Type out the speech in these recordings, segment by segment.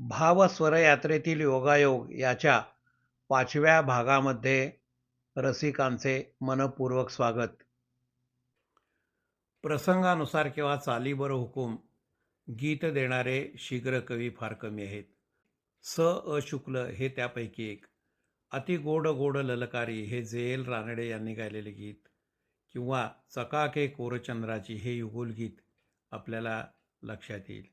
भावस्वरयात्रेतील योगायोग याच्या पाचव्या भागामध्ये रसिकांचे मनपूर्वक स्वागत. प्रसंगानुसार किंवा चालीबर हुकूम गीत देणारे शीघ्र कवी फार कमी आहेत. स अशुक्ल हे त्यापैकी एक. अति गोड गोड ललकारी हे जे एल रानडे यांनी गायलेले गीत किंवा चकाके कोरचंद्राची हे युगुल गीत आपल्याला लक्षात येईल.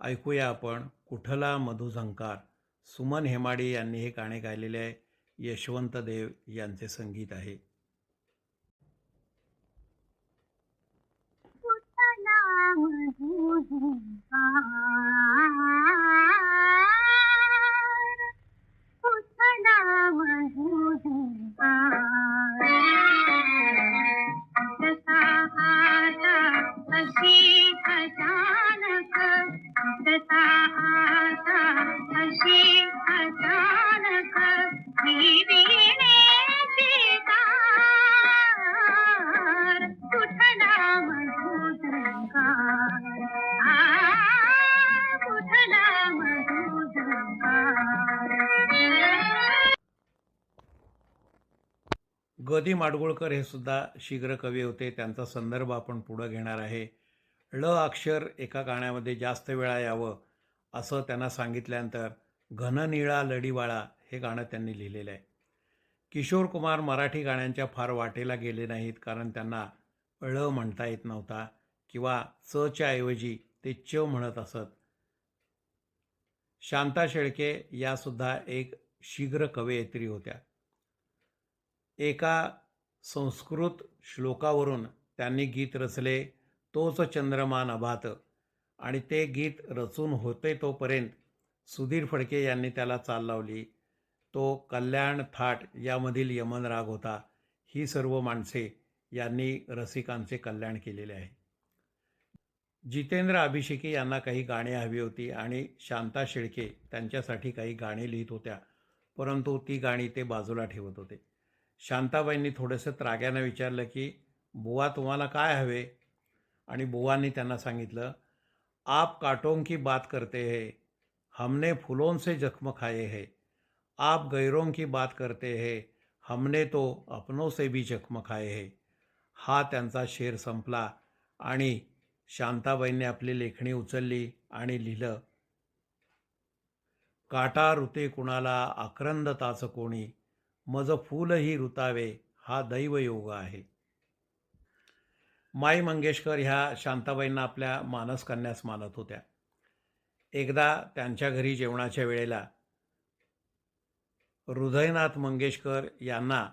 ऐकूया आपण कुठला मधुझंकार? सुमन हेमाडी यांनी हे गाणे गायलेले आहे. यशवंत देव यांचे संगीत आहे. गदी माडगुळकर हे सुद्धा शीघ्र कवी होते. त्यांचा संदर्भ आपण पुढं घेणार आहे. ळ अक्षर एका गाण्यामध्ये जास्त वेळा यावं असं त्यांना सांगितल्यानंतर घननिळा लढीवाळा हे गाणं त्यांनी लिहिलेलं आहे. किशोर कुमार मराठी गाण्यांच्या फार वाटेला गेले नाहीत कारण त्यांना ळ म्हणता येत नव्हता किंवा चच्या ऐवजी ते च म्हणत असत. शांता शेळके यासुद्धा एक शीघ्र कवयित्री होत्या. एका संस्कृत श्लोकावरून त्यांनी गीत रचले तोच चंद्रमा नभात आणि ते गीत रचून होते तोपर्यंत सुधीर फडके यांनी त्याला चाल लावली. तो कल्याण थाट यामधील यमन राग होता. ही सर्व माणसे यांनी रसिकांचे कल्याण केलेले आहे. जितेंद्र अभिषेकी यांना काही गाणी हवी होती आणि शांता शेळके त्यांच्यासाठी काही गाणी लिहित होत्या. परंतु ती गाणी ते बाजूला ठेवत होते. शांताबाईंनी थोडंसं त्राग्यानं विचारलं की बुवा तुम्हाला काय हवे? आणि बुवांनी त्यांना सांगितलं आप काटों की बात करते है हमने फुलों से जख्म खाए है। आप गैरों की बात करते है हमने तो अपनों से भी जख्म खाए है। हा त्यांचा शेर संपला आणि शांताबाईंनी आपली लेखणी उचलली आणि लिहिलं काटा ऋते कुणाला आक्रंदताचं कोणी मज फूलही ऋतावे हा दैवयोग आहे. माई मंगेशकर ह्या शांताबाईंना आपल्या मानसकन्यास मानत होत्या. एकदा त्यांच्या घरी जेवणाच्या वेळेला हृदयनाथ मंगेशकर यांना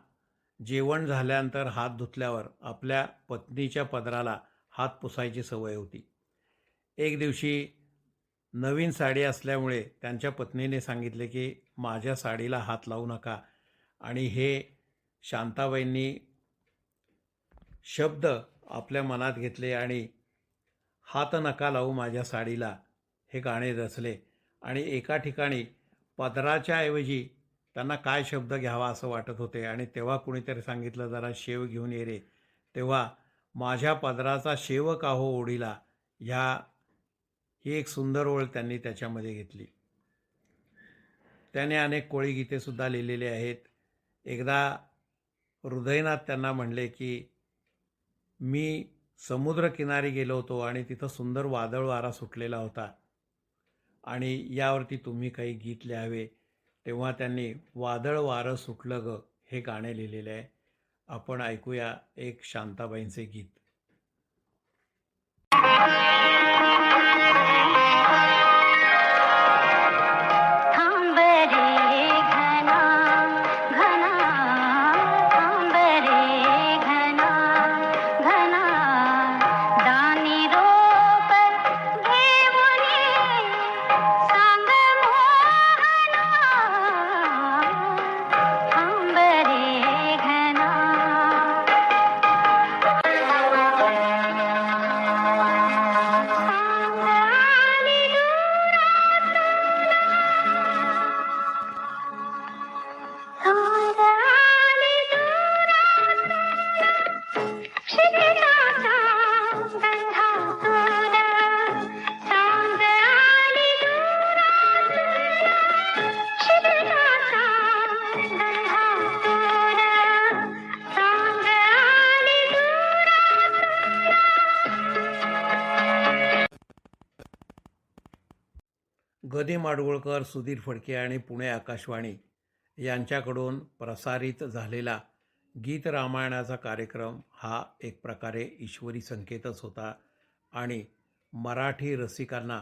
जेवण झाल्यानंतर हात धुतल्यावर आपल्या पत्नीच्या पदराला हात पुसायची सवय होती. एक दिवशी नवीन साडी असल्यामुळे त्यांच्या पत्नीने सांगितले की माझ्या साडीला हात लावू नका आणि हे शांताबाईंनी शब्द आपल्या मनात घेतले आणि हात नका लावू माझ्या साडीला हे गाणे रचले. आणि एका ठिकाणी पदराच्या ऐवजी त्यांना काय शब्द घ्यावा असं वाटत होते आणि तेव्हा कुणीतरी सांगितलं जरा शेव घेऊन ये रे. तेव्हा माझ्या पदराचा शेव का हो ओढीला? ह्या ही एक सुंदर ओळ त्यांनी त्याच्यामध्ये घेतली. त्याने अनेक कोळी गीतेसुद्धा लिहिलेली आहेत. एकदा हृदयनाथ त्यांना म्हणले की मी समुद्रकिनारी गेलो होतो आणि तिथं सुंदर वादळ वारा सुटलेला होता आणि यावरती तुम्ही काही गीत लिहावे. तेव्हा त्यांनी वादळ वारं सुटलं ग हे गाणे लिहिलेले आहे. आपण ऐकूया एक शांताबाईंचे गीत. गदी माडगुळकर सुधीर फडके आणि पुणे आकाशवाणी यांच्याकडून प्रसारित झालेला गीत रामायणाचा कार्यक्रम हा एक प्रकारे ईश्वरी संकेतच होता आणि मराठी रसिकांना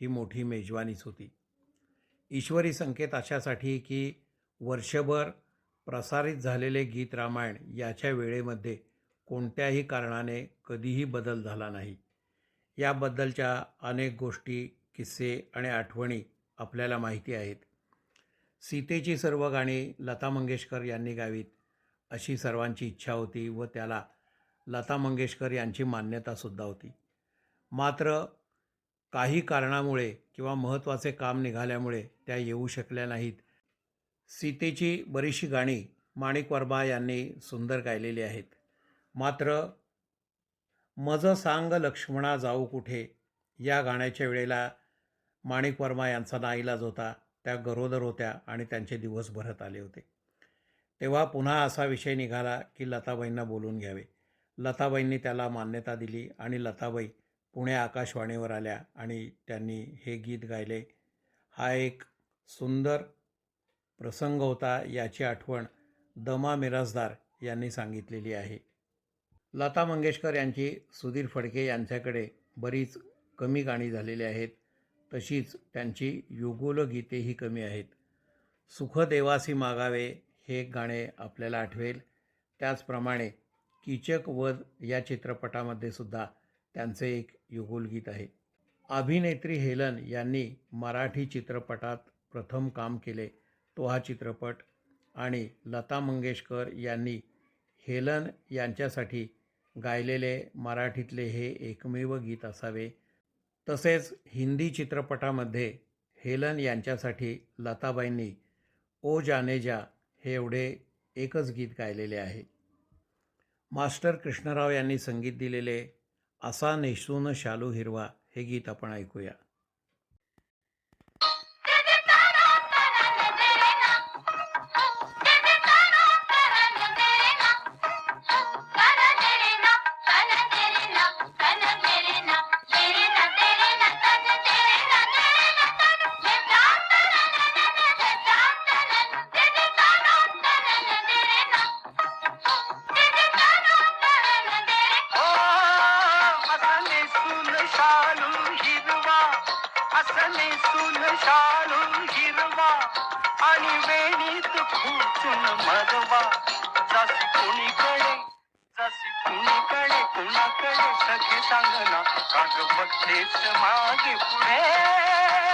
ही मोठी मेजवानीच होती. ईश्वरी संकेत अशासाठी की वर्षभर प्रसारित झालेले गीत रामायण याच्या वेळेमध्ये कोणत्याही कारणाने कधीही बदल झाला नाही. याबद्दलच्या अनेक गोष्टी किस्से आणि आठवणी आपल्याला माहिती आहेत. सीतेची सर्व गाणी लता मंगेशकर यांनी गावीत. अशी सर्वांची इच्छा होती व त्याला लता मंगेशकर यांची मान्यतासुद्धा होती. मात्र काही कारणामुळे किंवा महत्त्वाचे काम निघाल्यामुळे त्या येऊ शकल्या नाहीत. सीतेची बरीचशी गाणी माणिक वर्मा यांनी सुंदर गायलेली आहेत. मात्र मज सांग लक्ष्मणा जाऊ कुठे? या गाण्याच्या वेळेला माणिक वर्मा यांचा नाईलाज होता त्या गरोदर होत्या आणि त्यांचे दिवस भरत आले होते. तेव्हा पुन्हा असा विषय निघाला की लताबाईंना बोलून घ्यावे. लताबाईंनी त्याला मान्यता दिली आणि लताबाई पुणे आकाशवाणीवर आल्या आणि त्यांनी हे गीत गायले. हा एक सुंदर प्रसंग होता याची आठवण दमा मिराजदार यांनी सांगितलेली आहे. लता मंगेशकर यांची सुधीर फडके यांच्याकडे बरीच कमी गाणी झालेली आहेत. तशीच त्यांची युगोल गीतेही कमी आहेत. सुखदेवासी मागावे हे गाणे आपल्याला आठवेल. त्याचप्रमाणे कीचक वध या चित्रपटामध्ये सुद्धा त्यांचे एक युगोल गीत आहे. अभिनेत्री हेलन यांनी मराठी चित्रपटात प्रथम काम केले तो हा चित्रपट. आणि लता मंगेशकर यांनी हेलन यांच्यासाठी गायलेले मराठीतले हे एकमेव गीत असावे. तसेच हिंदी चित्रपटामध्ये हेलन यांच्यासाठी लताबाईंनी ओ जाने जा हे एवढे एकच गीत गायलेले आहे. मास्टर कृष्णराव यांनी संगीत दिलेले असा नेसून शालू हिरवा हे गीत आपण ऐकूया. कुणीकडे? जशी कुणीकडे कुणाकडे? सगळे सांगना काग बघतेच मागे पुढे.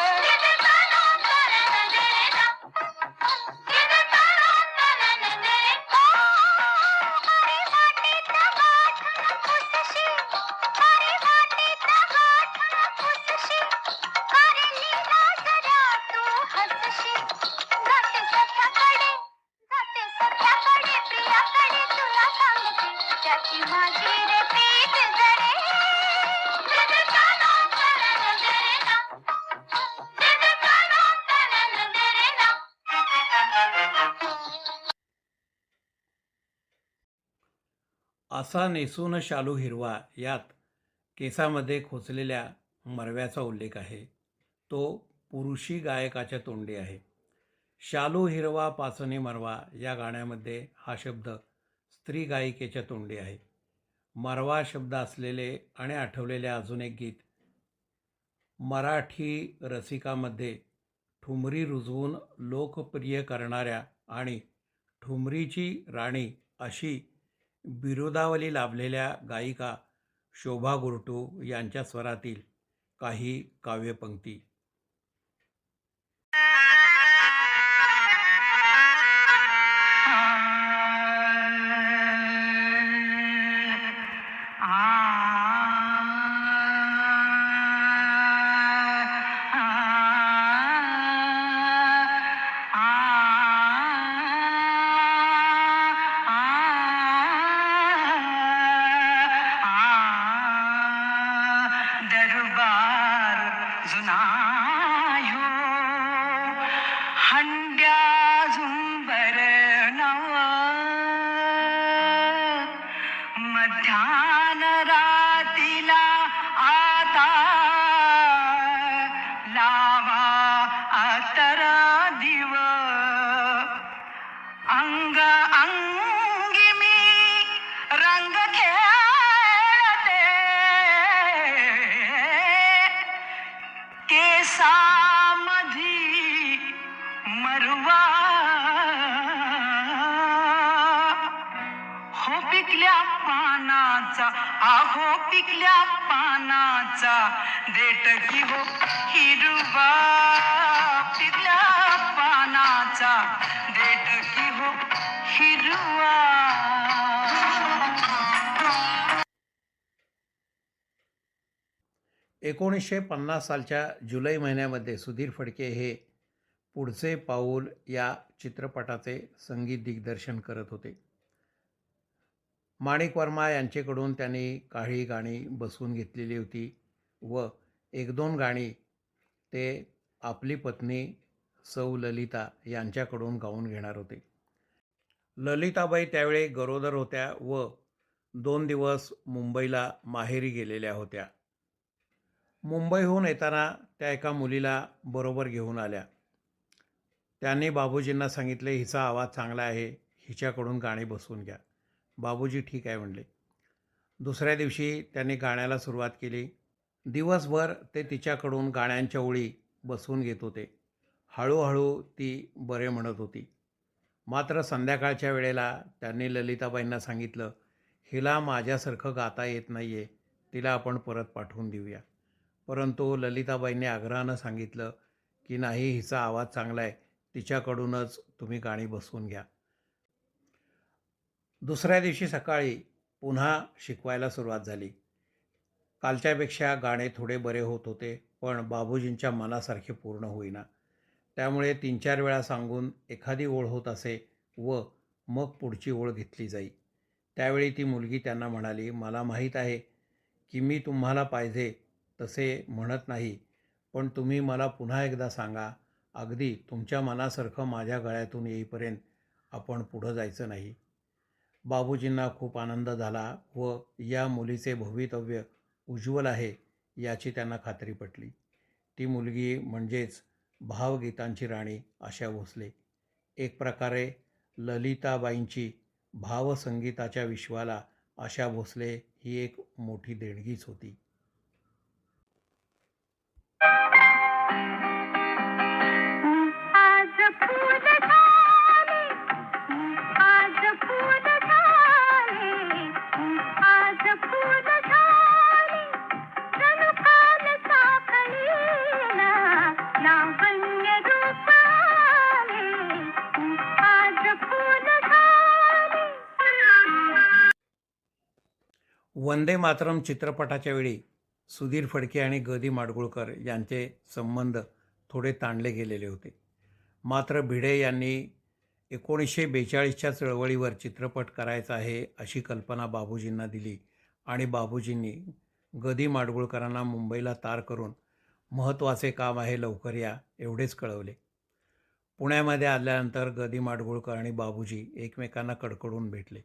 असा नेसून शालू हिरवा यात केसामध्ये खोचलेल्या मरव्याचा उल्लेख आहे. तो पुरुषी गायकाच्या तोंडी आहे. शालू हिरवा पाचने मरवा या गाण्यामध्ये हा शब्द स्त्री गायिकेच्या तोंडी आहे. मरवा शब्द असलेले आणि आठवलेले अजून एक गीत मराठी रसिकामध्ये ठुमरी रुजवून लोकप्रिय करणाऱ्या आणि ठुमरीची राणी अशी बिरोदावली लाभलेल्या गायिका शोभा गुरटू यांच्या स्वरातील काही काव्यपंक्ती. ಮಧ್ಯಾಹ್ನ एकोणीसशे पन्नास सालच्या जुलै महिन्यामध्ये सुधीर फडके हे पुढचे पाऊल या चित्रपटाचे संगीत दिग्दर्शन करत होते. माणिक वर्मा यांच्याकडून त्यांनी काही गाणी बसवून घेतलेली होती व एक दोन गाणी ते आपली पत्नी सौ ललिता यांच्याकडून गाऊन घेणार होते. ललिताबाई त्यावेळी गरोदर होत्या व दोन दिवस मुंबईला माहेरी गेलेल्या होत्या. मुंबईहून येताना त्या एका मुलीला बरोबर घेऊन आल्या. त्यांनी बाबूजींना सांगितले हिचा आवाज चांगला आहे हिच्याकडून गाणी बसवून घ्या. बाबूजी ठीक आहे म्हणले. दुसऱ्या दिवशी त्यांनी गाण्याला सुरुवात केली. दिवसभर ते तिच्याकडून गाण्यांच्या ओळी बसवून घेत होते. हळूहळू ती बरे म्हणत होती. मात्र संध्याकाळच्या वेळेला त्यांनी ललिताबाईंना सांगितलं हिला माझ्यासारखं गाता येत नाही आहे तिला आपण परत पाठवून देऊया. परंतु ललिताबाईंनी आग्रहानं सांगितलं की नाही हिचा आवाज चांगला आहे तिच्याकडूनच तुम्ही गाणी बसवून घ्या. दुसऱ्या दिवशी सकाळी पुन्हा शिकवायला सुरुवात झाली. कालच्यापेक्षा गाणे थोडे बरे होत होते पण बाबूजींच्या मनासारखे पूर्ण होईना. त्यामुळे तीन चार वेळा सांगून एखादी ओळ होत असे व मग पुढची ओळ घेतली जाई. त्यावेळी ती मुलगी त्यांना म्हणाली मला माहीत आहे की मी तुम्हाला पाहिजे तसे म्हणत नाही पण तुम्ही मला पुन्हा एकदा सांगा अगदी तुमच्या मनासारखं माझ्या गळ्यातून येईपर्यंत आपण पुढं जायचं नाही. बाबूजींना खूप आनंद झाला व या मुलीचे भवितव्य उज्ज्वल आहे याची त्यांना खात्री पटली. ती मुलगी म्हणजेच भावगीतांची राणी आशा भोसले. एक प्रकारे ललिताबाईंची भावसंगीताच्या विश्वाला आशा भोसले ही एक मोठी देणगीच होती. वंदे मातरम चित्रपटाच्या वेळी सुधीर फडके आणि गदी माडगुळकर यांचे संबंध थोडे ताणले गेलेले होते. मात्र भिडे यांनी एकोणीसशे बेचाळीसच्या चळवळीवर चित्रपट करायचा आहे अशी कल्पना बाबूजींना दिली आणि बाबूजींनी गदी माडगुळकरांना मुंबईला तार करून महत्त्वाचे काम आहे लवकर या एवढेच कळवले. पुण्यामध्ये आल्यानंतर गदी माडगुळकर आणि बाबूजी एकमेकांना कडकडून भेटले.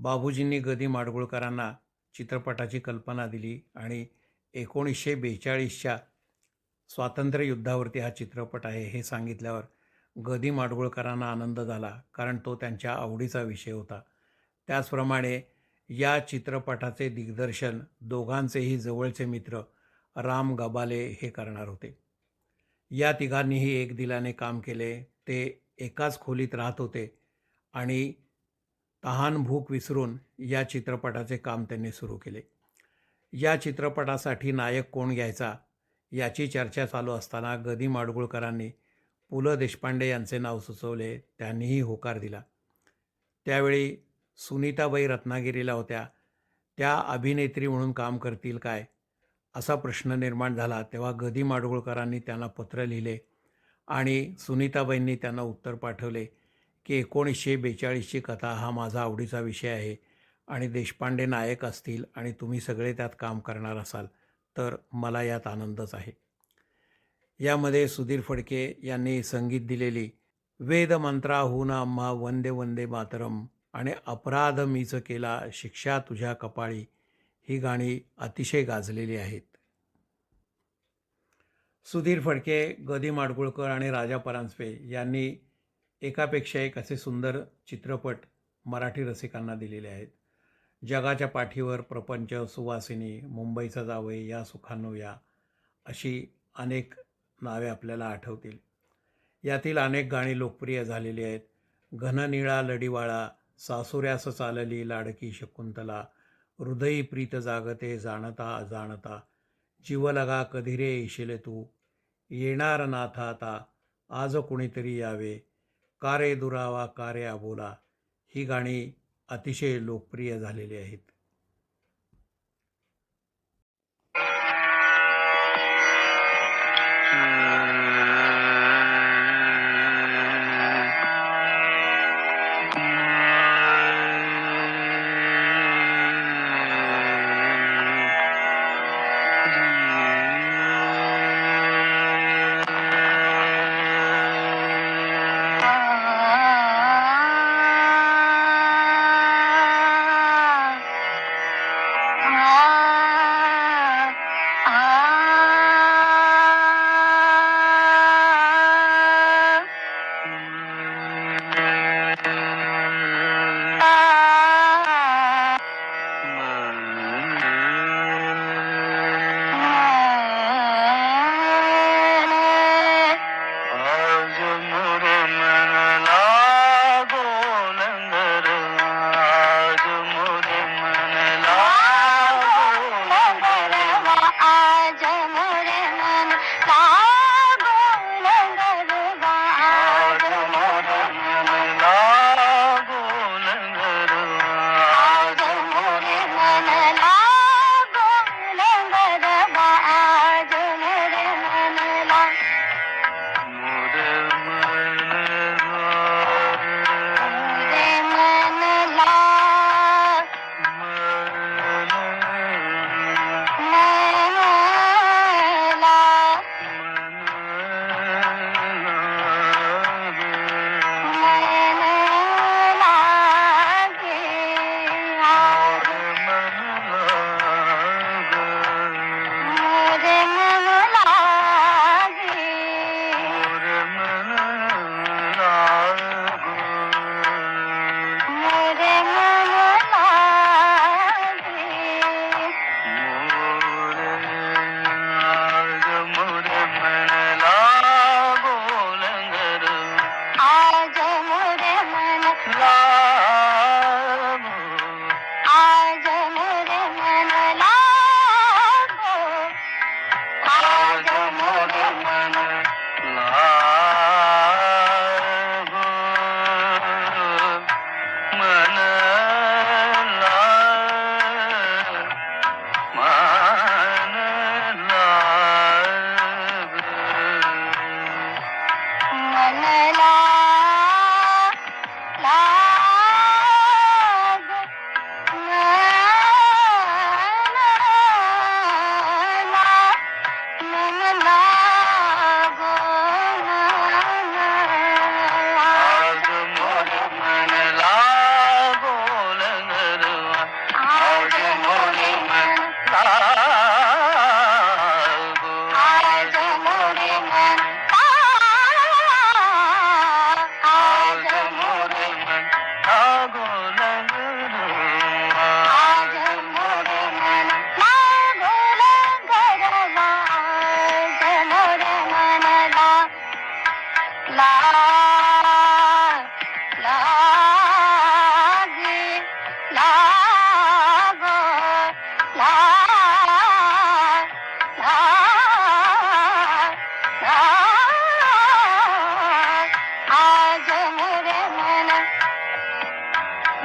बाबूजींनी गदी माडगुळकरांना चित्रपटाची कल्पना दिली आणि एकोणीसशे बेचाळीसच्या स्वातंत्र्य युद्धावरती हा चित्रपट आहे हे सांगितल्यावर गदी माडगुळकरांना आनंद झाला कारण तो त्यांच्या आवडीचा विषय होता. त्याचप्रमाणे या चित्रपटाचे दिग्दर्शन दोघांचेही जवळचे मित्र राम गबाले हे करणार होते. या तिघांनीही एक दिलाने काम केले. ते एकाच खोलीत राहत होते आणि तहान भूक विसरून या चित्रपटाचे काम त्यांनी सुरू केले. या चित्रपटासाठी नायक कोण घ्यायचा याची चर्चा चालू असताना गदी माडगुळकरांनी पु ल देशपांडे यांचे नाव सुचवले त्यांनीही होकार दिला. त्यावेळी सुनीताबाई रत्नागिरीला होत्या त्या अभिनेत्री म्हणून काम करतील काय? असा प्रश्न निर्माण झाला तेव्हा गदी माडगुळकरांनी त्यांना पत्र लिहिले आणि सुनीताबाईंनी त्यांना उत्तर पाठवले. की एकोणीसशे बेचाळीसची कथा हा माझा आवडीचा विषय आहे आणि देशपांडे नायक असतील आणि तुम्ही सगळे त्यात काम करणार असाल तर मला यात आनंदच आहे. यामध्ये सुधीर फडके यांनी संगीत दिलेली वेद मंत्राहून आम्हा वंदे वंदे मातरम आणि अपराध मीच केला शिक्षा तुझ्या कपाळी ही गाणी अतिशय गाजलेली आहेत. सुधीर फडके गदी माडगुळकर आणि राजा परांजपे यांनी एकापेक्षा एक असे सुंदर चित्रपट मराठी रसिकांना दिलेले आहेत. जगाच्या पाठीवर प्रपंच सुवासिनी मुंबईचा जावे या सुखानो या अशी अनेक नावे आपल्याला आठवतील. यातील अनेक गाणी लोकप्रिय झालेली आहेत. घननिळा लडीवाळा सासुऱ्यास चालली लाडकी शकुंतला हृदयी प्रीत जागते जाणता जाणता जीवलगा कधी रे येशील तू येणार नाथा आता आज कोणीतरी यावे कारे दुरावा कारे आबोला ही गाणी अतिशय लोकप्रिय झालेली आहेत.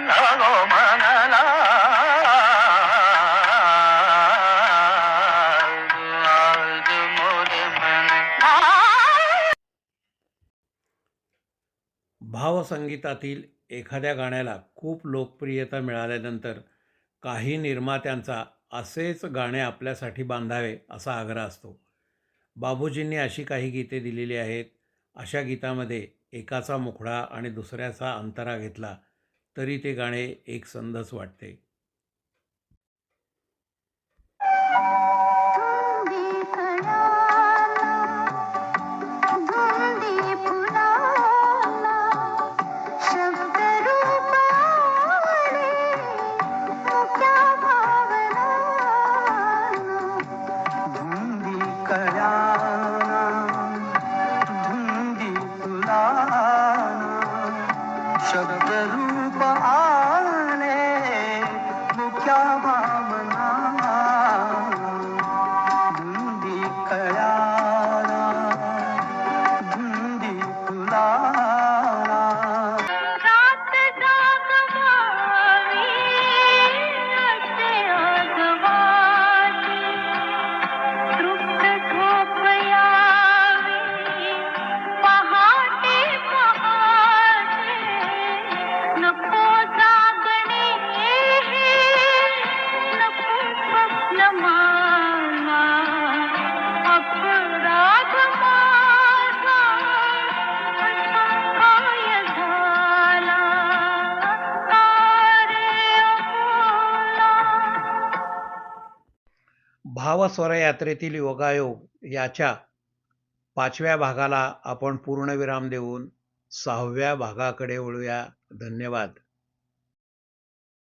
गो भावसंगीतातील एखाद्या गाण्याला खूप लोकप्रियता मिळाल्यानंतर काही निर्मात्यांचा असेच गाणे आपल्यासाठी बांधावे असा आग्रह असतो. बाबूजींनी अशी काही गीते दिलेली आहेत. अशा गीतामध्ये एकाचा मुखडा आणि दुसऱ्याचा अंतरा घेतला. तरी ते गाणे एक संदच वाटते. यात्रेतील योगायोग याच्या पाचव्या भागाला आपण पूर्णविराम देऊन सहाव्या भागाकडे वळूया. धन्यवाद.